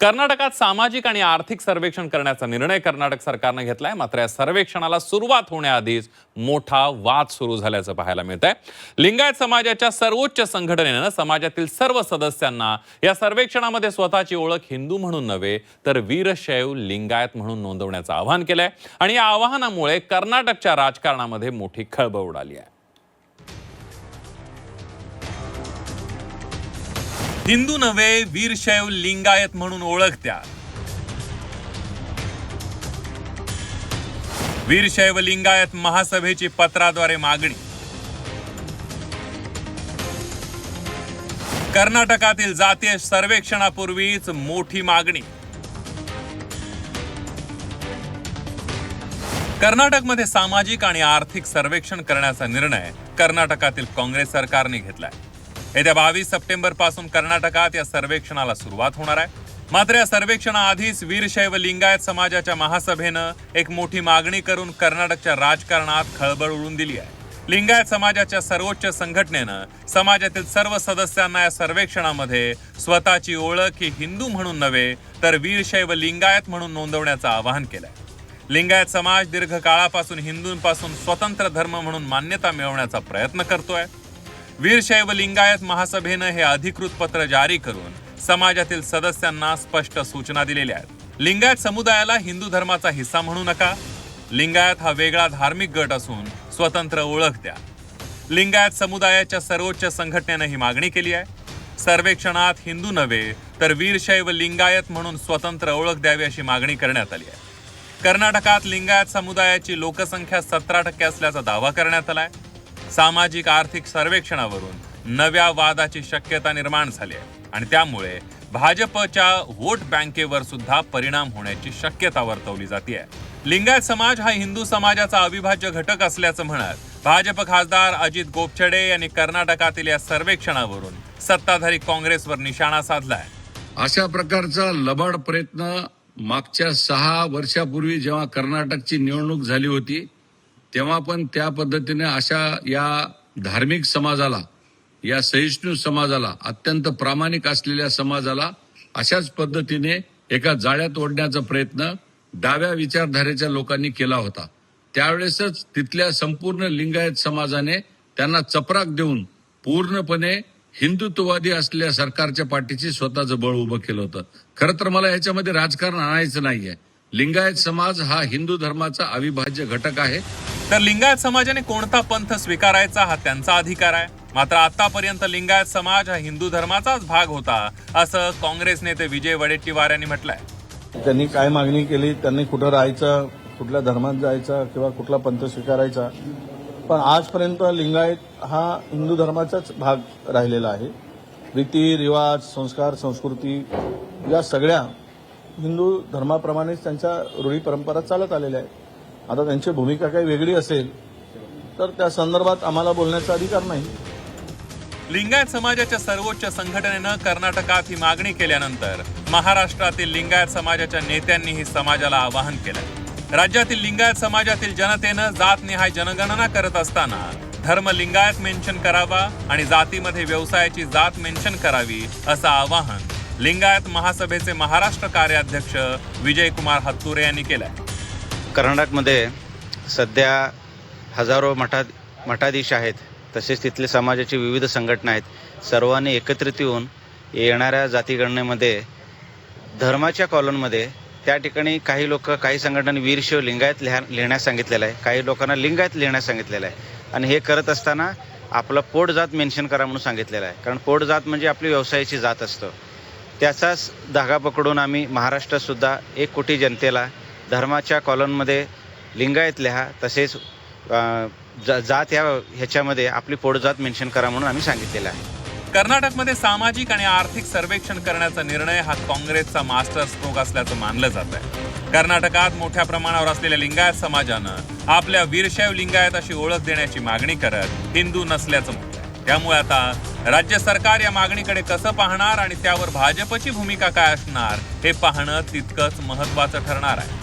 कर्नाटकात सामाजिक आणि आर्थिक सर्वेक्षण करण्याचा निर्णय कर्नाटक सरकारनं घेतलाय. मात्र या सर्वेक्षणाला सुरुवात होण्याआधीच मोठा वाद सुरू झाल्याचं पाहायला मिळत आहे लिंगायत समाजाच्या सर्वोच्च संघटनेनं समाजातील सर्व सदस्यांना या सर्वेक्षणामध्ये स्वतःची ओळख हिंदू म्हणून नव्हे तर वीरशैव लिंगायत म्हणून नोंदवण्याचं आवाहन केलंय. आणि या आवाहनामुळे कर्नाटकच्या राजकारणामध्ये मोठी खळबळ उडाली आहे. हिंदू नव्हे वीरशैव लिंगायत म्हणून ओळखत्या. वीरशैव लिंगायत महासभेची पत्राद्वारे मागणी. कर्नाटकातील जातीय सर्वेक्षणापूर्वीच मोठी मागणी. कर्नाटकमध्ये सामाजिक आणि आर्थिक सर्वेक्षण करण्याचा निर्णय कर्नाटकातील काँग्रेस सरकारने घेतलाय. येत्या बावीस सप्टेंबरपासून कर्नाटकात या सर्वेक्षणाला सुरुवात होणार आहे. मात्र या सर्वेक्षणाआधीच वीरशैव लिंगायत समाजाच्या महासभेनं एक मोठी मागणी करून कर्नाटकच्या राजकारणात खळबळ उडून दिली आहे. लिंगायत समाजाच्या सर्वोच्च संघटनेनं समाजातील सर्व सदस्यांना या सर्वेक्षणामध्ये स्वतःची ओळख ही हिंदू म्हणून नव्हे तर वीरशैव लिंगायत म्हणून नोंदवण्याचं आवाहन केलंय. लिंगायत समाज दीर्घकाळापासून हिंदूंपासून स्वतंत्र धर्म म्हणून मान्यता मिळवण्याचा प्रयत्न करतोय. वीरशैव लिंगायत महासभेनं हे अधिकृत पत्र जारी करून समाजातील सदस्यांना स्पष्ट सूचना दिलेल्या आहेत. लिंगायत समुदायाला हिंदू धर्माचा हिस्सा म्हणू नका. लिंगायत हा वेगळा धार्मिक गट असून स्वतंत्र ओळख द्या. लिंगायत समुदायाच्या सर्वोच्च संघटनेनं ही मागणी केली आहे. सर्वेक्षणात हिंदू नव्हे तर वीरशैव लिंगायत म्हणून स्वतंत्र ओळख द्यावी अशी मागणी करण्यात आली आहे. कर्नाटकात लिंगायत समुदायाची लोकसंख्या सतरा टक्के असल्याचा दावा करण्यात आला आहे. सामाजिक आर्थिक सर्वेक्षणावरून नव्या वादाची शक्यता निर्माण झाली आहे. आणि त्यामुळे भाजपच्या वोट बँकेवर सुद्धा परिणाम होण्याची शक्यता वर्तवली जाते लिंगायत समाज हा हिंदू समाजाचा अविभाज्य घटक असल्याचं म्हणत भाजप खासदार अजित गोपछडे यांनी कर्नाटकातील या सर्वेक्षणावरून सत्ताधारी काँग्रेसवर निशाणा साधलाय. अशा प्रकारचा लबाड प्रयत्न मागच्या सहा वर्षापूर्वी जेव्हा कर्नाटकची निवडणूक झाली होती तेव्हा पण त्या पद्धतीने अशा या धार्मिक समाजाला या सहिष्णू समाजाला अत्यंत प्रामाणिक असलेल्या समाजाला अशाच पद्धतीने एका जाळ्यात ओढण्याचा प्रयत्न डाव्या विचारधारेच्या लोकांनी केला होता. त्यावेळेसच तिथल्या संपूर्ण लिंगायत समाजाने त्यांना चपराक देऊन पूर्णपणे हिंदुत्ववादी असलेल्या सरकारच्या पाठीशी स्वतःचं बळ उभं केलं होतं. खरं तर मला याच्यामध्ये राजकारण आणायचं नाहीये. लिंगायत समाज हा हिंदू धर्माचा अविभाज्य घटक आहे. तर लिंगायत समाजाने कोणता पंथ स्वीकारायचा हा त्यांचा अधिकार आहे? मात्र आतापर्यंत लिंगायत समाज हा हिंदू धर्माचाच भाग होता असं काँग्रेस नेते विजय वडेट्टीवार यांनी म्हटलंय. त्यांनी काय मागणी केली? त्यांनी कुठं राहायचं? कुठल्या धर्मात जायचं? किंवा कुठला पंथ स्वीकारायचा? पण आजपर्यंत लिंगायत हा हिंदू धर्माचाच भाग राहिलेला आहे. रीती रिवाज संस्कार संस्कृती या सगळ्या हिंदू धर्माप्रमाणेच त्यांच्या रूढी परंपरा चालत आलेल्या आहेत. आता त्यांची भूमिका काही वेगळी असेल तर त्या संदर्भात आम्हाला बोलण्याचा अधिकार नाही. लिंगायत समाजाच्या सर्वोच्च संघटनेनं कर्नाटकात ही मागणी केल्यानंतर महाराष्ट्रातील लिंगायत समाजाच्या नेत्यांनीही समाजाला आवाहन केलं. राज्यातील लिंगायत समाजातील जनतेनं जातनिहाय जनगणना करत असताना धर्म लिंगायत मेन्शन करावा आणि जातीमध्ये व्यवसायाची जात मेन्शन करावी असं आवाहन लिंगायत महासभेचे महाराष्ट्र कार्याध्यक्ष विजयकुमार हत्तुरे यांनी केलंय. कर्नाटकमध्ये सध्या हजारो मठा मठाधीश आहेत. तसेच तिथले समाजाची विविध संघटना आहेत. सर्वांनी एकत्रित येऊन येणाऱ्या जातीगणनेमध्ये धर्माच्या कॉलनमध्ये त्या ठिकाणी काही लोक काही संघटनांनी वीरशिव लिंगायत लिहा लिहिण्यास सांगितलेलं आहे. काही लोकांना लिंगायत लिहिण्यास सांगितलेलं आहे. आणि हे करत असताना आपलं पोट जात मेन्शन करा म्हणून सांगितलेलं आहे. कारण पोट जात म्हणजे आपली व्यवसायाची जात असतं. त्याचाच धागा पकडून आम्ही महाराष्ट्रातसुद्धा एक कोटी जनतेला धर्माच्या कॉलममध्ये लिंगायत लिहा तसेच जा जात या ह्याच्यामध्ये आपली पोटजात मेन्शन करा म्हणून आम्ही सांगितलेलं आहे. कर्नाटकमध्ये सामाजिक आणि आर्थिक सर्वेक्षण करण्याचा निर्णय हा काँग्रेसचा मास्टर स्ट्रोक असल्याचं मानलं जात आहे. कर्नाटकात मोठ्या प्रमाणावर असलेल्या लिंगायत समाजानं आपल्या वीरशैव लिंगायत अशी ओळख देण्याची मागणी करत हिंदू नसल्याचं म्हटलं त्यामुळे आता राज्य सरकार या मागणीकडे कसं पाहणार आणि त्यावर भाजपची भूमिका काय असणार हे पाहणं तितकंच महत्वाचं ठरणार आहे.